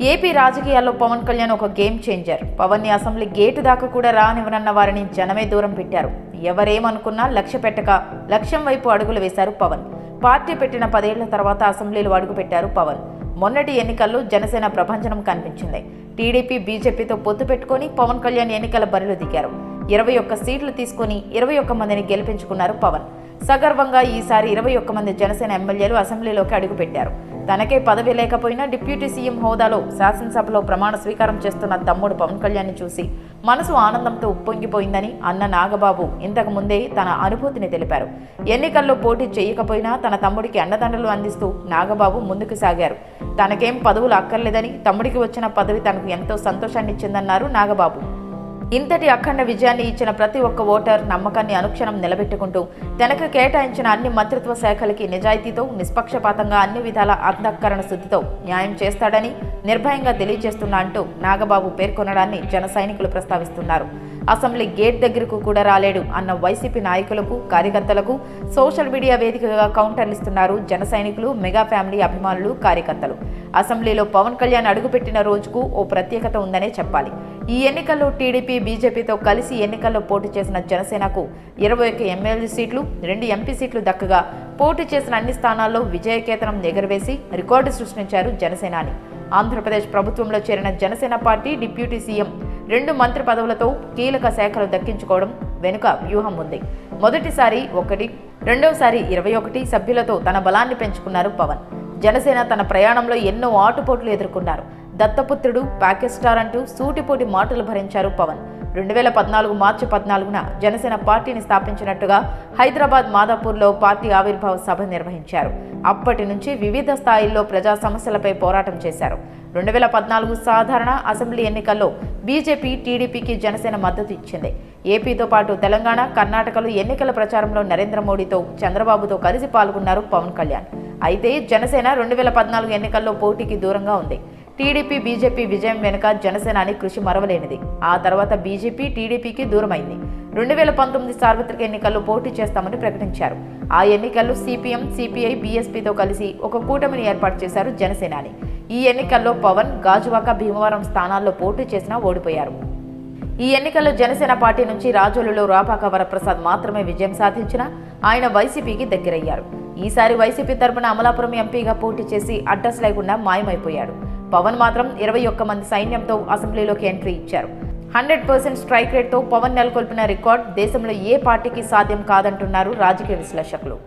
AP రాజకీయాల్లో పవన్ కళ్యాణ్ ఒక game changer. పవన్ని అసెంబ్లీ గేటు దాకా కూడా రానివ్వనన్న వారిని జనమే దూరం పెట్టారు. ఎవరేమనుకున్నా లక్ష్య పెట్టక లక్ష్యం వైపు అడుగులు వేశారు పవన్. పార్టీ పెట్టిన పదేళ్ళ తర్వాత అసెంబ్లీలో అడుగుపెట్టారు పవన్. మొన్నటి ఎన్నికల్లో జనసేన ప్రభంజనం కనిపించింది. టీడీపీ బీజేపీతో పొత్తు పెట్టుకొని పవన్ కళ్యాణ్ ఎన్నికల బరిలో దిగారు. ఇరవై ఒక్క సీట్లు తీసుకొని ఇరవై ఒక్క మందిని గెలిపించుకున్నారు పవన్. సగర్వంగా ఈసారి ఇరవై ఒక్క మంది జనసేన ఎమ్మెల్యేలు అసెంబ్లీలోకి అడుగుపెట్టారు తనకే పదవి లేకపోయినా డిప్యూటీ సీఎం హోదాలో శాసనసభలో ప్రమాణ స్వీకారం చేస్తున్న తమ్ముడు పవన్ కళ్యాణ్ని చూసి మనసు ఆనందంతో ఉప్పొంగిపోయిందని అన్న నాగబాబు ఇంతకు ముందే తన అనుభూతిని తెలిపారు. ఎన్నికల్లో పోటీ చేయకపోయినా తన తమ్ముడికి అండదండలు అందిస్తూ నాగబాబు ముందుకు సాగారు. తనకేం పదవులు అక్కర్లేదని తమ్ముడికి వచ్చిన పదవి తనకు ఎంతో సంతోషాన్ని ఇచ్చిందన్నారు నాగబాబు. ఇంతటి అఖండ విజయాన్ని ఇచ్చిన ప్రతి ఒక్క ఓటర్ నమ్మకాన్ని అనుక్షణం నిలబెట్టుకుంటూ తనకు కేటాయించిన అన్ని మంత్రిత్వ శాఖలకి నిజాయితీతో నిష్పక్షపాతంగా అన్ని విధాల అంధకరణ శుద్ధితో న్యాయం చేస్తాడని నిర్భయంగా తెలియజేస్తున్నా అంటూ నాగబాబు పేర్కొనడాన్ని జన సైనికులు ప్రస్తావిస్తున్నారు. అసెంబ్లీ గేట్ దగ్గరకు కూడా రాలేడు అన్న వైసీపీ నాయకులకు కార్యకర్తలకు సోషల్ మీడియా వేదికగా కౌంటర్లు ఇస్తున్నారు జన సైనికులు మెగా ఫ్యామిలీ అభిమానులు కార్యకర్తలు. అసెంబ్లీలో పవన్ కళ్యాణ్ అడుగుపెట్టిన రోజుకు ఓ ప్రత్యేకత ఉందనే చెప్పాలి. ఈ ఎన్నికల్లో టీడీపీ బీజేపీతో కలిసి ఎన్నికల్లో పోటీ చేసిన జనసేనకు ఇరవై ఒక్క ఎమ్మెల్యే సీట్లు రెండు ఎంపీ సీట్లు దక్కగా పోటీ చేసిన అన్ని స్థానాల్లో విజయకేతనం ఎగరవేసి రికార్డు సృష్టించారు జనసేనాని. ఆంధ్రప్రదేశ్ ప్రభుత్వంలో చేరిన జనసేన పార్టీ డిప్యూటీ సీఎం రెండు మంత్రి పదవులతో కీలక శాఖలు దక్కించుకోవడం వెనుక వ్యూహం ఉంది. మొదటిసారి ఒకటి రెండవసారి ఇరవై ఒకటి సభ్యులతో తన బలాన్ని పెంచుకున్నారు పవన్. జనసేన తన ప్రయాణంలో ఎన్నో ఆటుపోట్లు ఎదుర్కొన్నారు. దత్తపుత్రుడు ప్యాకేజ్ అంటూ సూటిపోటి మాటలు భరించారు పవన్. రెండు వేల పద్నాలుగు మార్చి పద్నాలుగున జనసేన పార్టీని స్థాపించినట్టుగా హైదరాబాద్ మాదాపూర్లో పార్టీ ఆవిర్భావ సభ నిర్వహించారు. అప్పటి నుంచి వివిధ స్థాయిల్లో ప్రజా సమస్యలపై పోరాటం చేశారు. రెండు వేల పద్నాలుగు సాధారణ అసెంబ్లీ ఎన్నికల్లో బీజేపీ టీడీపీకి జనసేన మద్దతు ఇచ్చింది. ఏపీతో పాటు తెలంగాణ కర్ణాటకలో ఎన్నికల ప్రచారంలో నరేంద్ర మోడీతో చంద్రబాబుతో కలిసి పాల్గొన్నారు పవన్ కళ్యాణ్. అయితే జనసేన రెండు వేల పద్నాలుగు ఎన్నికల్లో పోటీకి దూరంగా ఉంది. టీడీపీ బీజేపీ విజయం వెనుక జనసేనాని కృషి మరవలేనిది. ఆ తర్వాత బీజేపీ టీడీపీకి దూరమైంది. రెండు వేల పంతొమ్మిది సార్వత్రిక ఎన్నికల్లో పోటీ చేస్తామని ప్రకటించారు. ఆ ఎన్నికల్లో సిపిఎం సిపిఐ బీఎస్పీతో కలిసి ఒక కూటమిని ఏర్పాటు చేశారు జనసేనాని. ఈ ఎన్నికల్లో పవన్ గాజువాక భీమవరం స్థానాల్లో పోటీ చేసినా ఓడిపోయారు. ఈ ఎన్నికల్లో జనసేన పార్టీ నుంచి రాజోలులో రాపాక వరప్రసాద్ మాత్రమే విజయం సాధించిన ఆయన వైసీపీకి దగ్గరయ్యారు. ఈసారి వైసీపీ తరపున అమలాపురం ఎంపీగా పోటీ చేసి అడ్రస్ లేకుండా మాయమైపోయాడు. పవన్ మాత్రం ఇరవై ఒక్క మంది సైన్యంతో అసెంబ్లీలోకి ఎంట్రీ ఇచ్చారు. హండ్రెడ్ పర్సెంట్ స్ట్రైక్ రేట్తో పవన్ నెలకొల్పిన రికార్డ్ దేశంలో ఏ పార్టీకి సాధ్యం కాదంటున్నారు రాజకీయ విశ్లేషకులు.